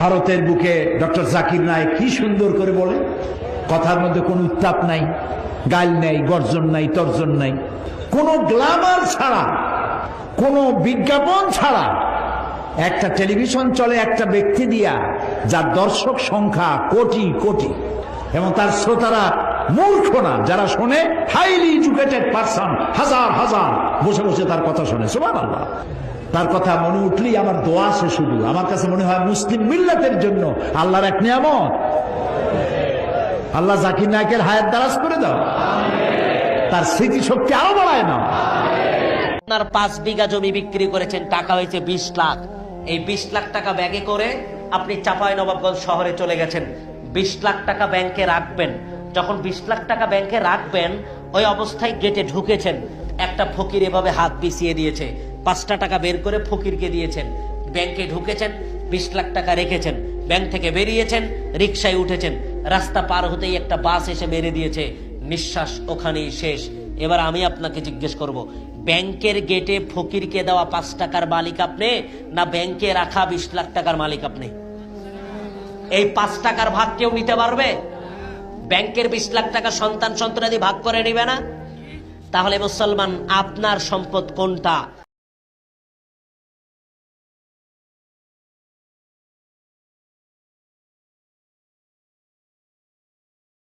ভারতের বুকে ডক্টর জাকির নায়েক কি সুন্দর করে বলে, কথার মধ্যে কোনো উত্তাপ নাই, গাল নাই, গর্জন নাই, তর্জন নাই। কোনো গ্লামার ছাড়া, কোনো বিজ্ঞাপন ছাড়া একটা টেলিভিশন চলে একটা ব্যক্তি দিয়া, যার দর্শক সংখ্যা কোটি কোটি। এবং তার শ্রোতারা মূর্খ না, যারা শোনে হাইলি এডুকেটেড পারসন হাজার হাজার, বসে বসে তার কথা শোনে। সোমান আল্লাহ তার কথা মনে উঠলেই আমার দোয়া আসে শুধু আমার কাছে মনে হয় মুসলিম মিল্লাতের জন্য আল্লাহর এক নিয়ামত। আল্লাহ জাকির নায়কের হায়াত দারাজ করে দাও। তার স্মৃতিশক্তি আরও বাড়ায় না আপনার পাঁচ বিঘা জমি বিক্রি করেছেন, টাকা হয়েছে বিশ লাখ। এই বিশ লাখ টাকা ব্যাগে করে আপনি চাপাই নবাবগঞ্জ শহরে চলে গেছেন। বিশ লাখ টাকা ব্যাংকে রাখবেন। যখন বিশ লাখ টাকা ব্যাংকে রাখবেন, ওই অবস্থায় গেটে ঢুকেছেন। একটা ফকির এভাবে হাত পিছিয়ে দিয়েছে। পাঁচটা টাকা বের করে ফকিরকে দিয়েছেন। ব্যাংকে ঢুকেছেন, বিশ লাখ টাকা রেখেছেন। ব্যাংক থেকে বেরিয়েছেন রিক্সায় উঠেছেন। রাস্তা পার হতেই একটা বাস এসে মেরে দিয়েছে। নিঃশ্বাস ওখানেই শেষ। এবার আমি আপনাকে জিজ্ঞেস করব, ব্যাংকের গেটে ফকিরকে দেওয়া পাঁচ টাকার মালিক আপনি, না ব্যাংকে রাখা বিশ লাখ টাকার মালিক আপনি? এই পাঁচ টাকার ভাগ কেউ নিতে পারবে? ব্যাংকের বিশ লাখ টাকা সন্তান সন্তানাদি ভাগ করে নিবে না? তাহলে মুসলমান, আপনার সম্পদ কোনটা?